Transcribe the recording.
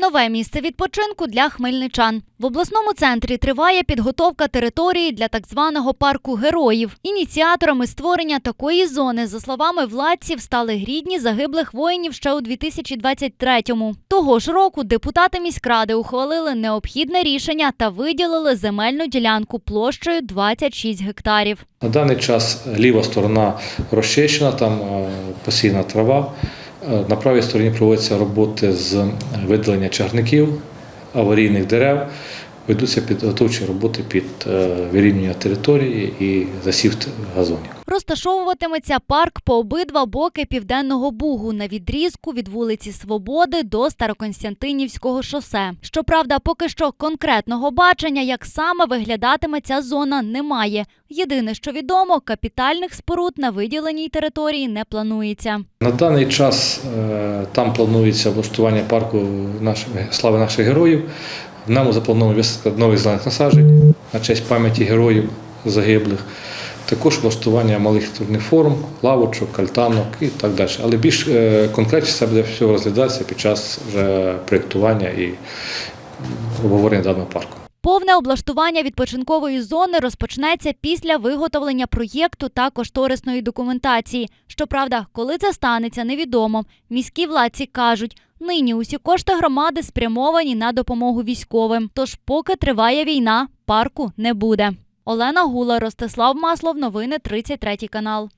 Нове місце відпочинку для хмельничан. В обласному центрі триває підготовка території для так званого парку героїв. Ініціаторами створення такої зони, за словами владців, стали грідні загиблих воїнів ще у 2023-му. Того ж року депутати міськради ухвалили необхідне рішення та виділили земельну ділянку площею 26 гектарів. На даний час ліва сторона розчищена, там е, посіяна трава. Е, На правій стороні проводяться роботи з видалення чарників, аварійних дерев. Ведуться підготовчі роботи під е, вирівнювання території і засів газонів. Розташовуватиметься парк по обидва боки південного бугу на відрізку від вулиці Свободи до Староконстянтинівського шосе. Щоправда, поки що конкретного бачення, як саме виглядатиме ця зона, немає. Єдине, що відомо, капітальних споруд на виділеній території не планується. На даний час е, там планується облаштування парку слави наших героїв. Ньому заплановано висадка нових зелених насаджень на честь пам'яті героїв загиблих. Також влаштування малих турних форм, лавочок, альтанок і так далі. Але більш е, конкретніше це буде все розглядатися під час вже проєктування і обговорення даного парку. Повне облаштування відпочинкової зони розпочнеться після виготовлення проєкту та кошторисної документації. Щоправда, коли це станеться, невідомо. Міські владці кажуть, нині усі кошти громади спрямовані на допомогу військовим. Тож, поки триває війна, парку не буде. Олена Гула, Ростислав Маслов, новини 33 канал.